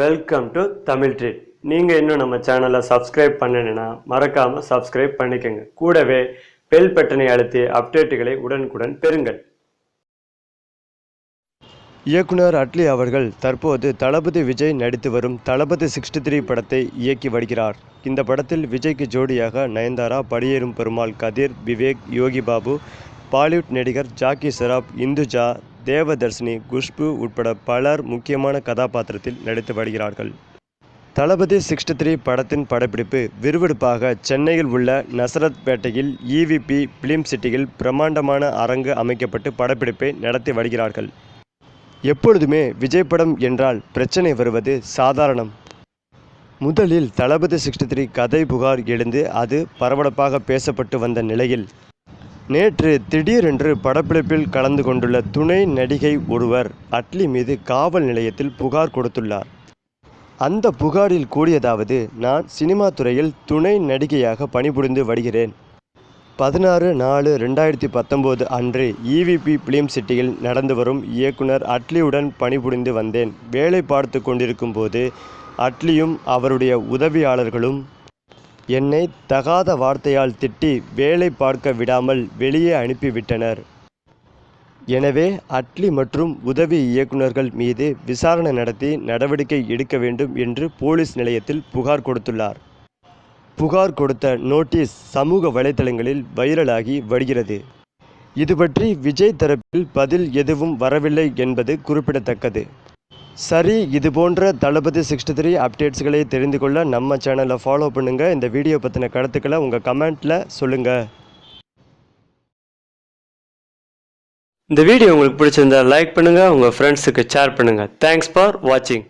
Welcome to Tamil treat நீங்கள் இன்னும் நம்ம சேனலை சப்ஸ்கிரைப் பண்ணணுன்னா மறக்காமல் சப்ஸ்கிரைப் பண்ணிக்கோங்க. கூடவே பெல் பட்டனை அழுத்தி அப்டேட்டுகளை உடனுக்குடன் பெறுங்கள். இயக்குனர் அட்லி அவர்கள் தற்போது தளபதி விஜய் நடித்து வரும் தளபதி சிக்ஸ்டி த்ரீ படத்தை இயக்கி வருகிறார். இந்த படத்தில் விஜய்க்கு ஜோடியாக நயன்தாரா படியேறும் பெருமாள் கதிர் விவேக் யோகி பாபு பாலிவுட் நடிகர் ஜாக்கி சராப் இந்துஜா தேவதர்ஷினி குஷ்பு உட்பட பலர் முக்கியமான கதாபாத்திரத்தில் நடித்து வருகிறார்கள். தளபதி சிக்ஸ்டி த்ரீ படத்தின் படப்பிடிப்பு விறுவிறுப்பாக சென்னையில் உள்ள நசரத் பேட்டையில் இவிபி பிலிம் சிட்டியில் பிரம்மாண்டமான அரங்கு அமைக்கப்பட்டு படப்பிடிப்பை நடத்தி வருகிறார்கள். எப்பொழுதுமே விஜய் படம் என்றால் பிரச்சனை வருவது சாதாரணம். முதலில் தளபதி சிக்ஸ்டி த்ரீ கதை புகார் எழுந்து அது பரபரப்பாக பேசப்பட்டு வந்த நிலையில் நேற்று திடீரென்று படப்பிடிப்பில் கலந்து கொண்டுள்ள துணை நடிகை ஒருவர் அட்லி மீது காவல் நிலையத்தில் புகார் கொடுத்துள்ளார். அந்த புகாரில் கூறியதாவது நான் சினிமா துறையில் துணை நடிகையாக பணிபுரிந்து வருகிறேன். பதினாறு நாலு ரெண்டாயிரத்தி பத்தொம்போது அன்று இவிபி பிலிம் சிட்டியில் நடந்து வரும் இயக்குனர் அட்லியுடன் பணிபுரிந்து வந்தேன். வேலை பார்த்து கொண்டிருக்கும் போது அட்லியும் அவருடைய உதவியாளர்களும் என்னை தகாத வார்த்தையால் திட்டி வேலை பார்க்க விடாமல் வெளியே அனுப்பிவிட்டனர். எனவே அட்லி மற்றும் உதவி இயக்குனர்கள் மீது விசாரணை நடத்தி நடவடிக்கை எடுக்க வேண்டும் என்று போலீஸ் நிலையத்தில் புகார் கொடுத்துள்ளார். புகார் கொடுத்த நோட்டீஸ் சமூக வலைதளங்களில் வைரலாகி வருகிறது. இதுபற்றி விஜய் தரப்பில் பதில் எதுவும் வரவில்லை என்பது குறிப்பிடத்தக்கது. சரி இது போன்ற தளபதி சிக்ஸ்டி த்ரீ அப்டேட்ஸ்களை தெரிந்து கொள்ள நம்ம சேனலை ஃபாலோ பண்ணுங்கள் இந்த வீடியோ பற்றின கருத்துக்களை உங்கள் கமெண்ட்டில் சொல்லுங்கள் இந்த வீடியோ உங்களுக்கு பிடிச்சிருந்தா லைக் பண்ணுங்கள் உங்கள் ஃப்ரெண்ட்ஸுக்கு ஷேர் பண்ணுங்கள் தேங்க்ஸ் ஃபார் வாட்சிங்